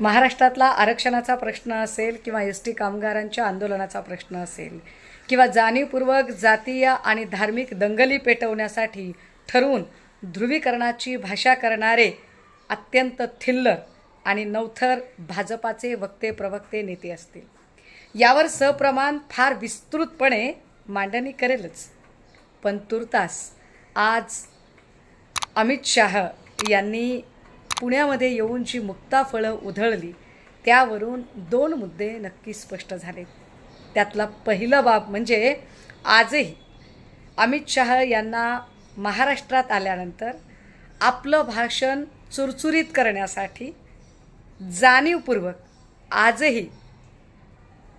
महाराष्ट्रातला आरक्षणाचा प्रश्न असेल किंवा एस टी कामगारांच्या आंदोलनाचा प्रश्न असेल किंवा जाणीवपूर्वक जातीय आणि धार्मिक दंगली पेटवण्यासाठी ठरवून ध्रुवीकरणाची भाषा करणारे अत्यंत थिल्लर आणि नवथर भाजपाचे वक्ते प्रवक्ते नेते असतील. यावर सप्रमाण फार विस्तृतपणे मांडणी करेलच. पण तुर्तास आज अमित शाह यांनी पुण्यामध्ये येऊन जी मुक्ता फळं उधळली. त्यावरून दोन मुद्दे नक्की स्पष्ट झाले. त्यातला पहिलं बाब म्हणजे आजही अमित शाह यांना महाराष्ट्रात आल्यानंतर आपलं भाषण चुरचुरीत करण्यासाठी जाणीवपूर्वक आजही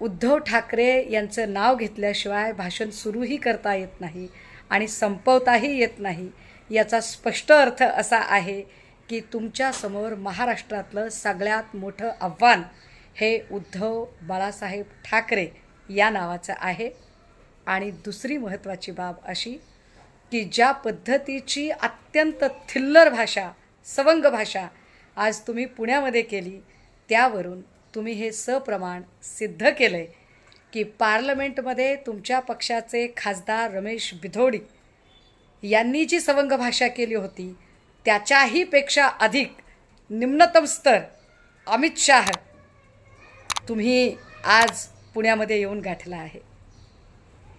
उद्धव ठाकरे यांचं नाव घेतल्याशिवाय भाषण सुरूही करता येत नाही आणि संपवताही येत नाही याचा स्पष्ट अर्थ असा आहे की तुमच्यासमोर महाराष्ट्रातलं सगळ्यात मोठं आव्हान हे उद्धव बाळासाहेब ठाकरे या नावाचं आहे. आणि दुसरी महत्त्वाची बाब अशी की ज्या पद्धतीची अत्यंत थिल्लर भाषा सवंग भाषा आज तुम्ही पुण्यामध्ये केली त्यावरून तुम्ही हे सप्रमाण सिद्ध केलं आहे की पार्लमेंटमध्ये तुमच्या पक्षाचे खासदार रमेश बिधोडी यांनी जी सवंग भाषा केली होती त्याच्याही पेक्षा अधिक निम्नतम स्तर अमित शाह तुम्ही आज पुण्यामध्ये येऊन गाठला आहे.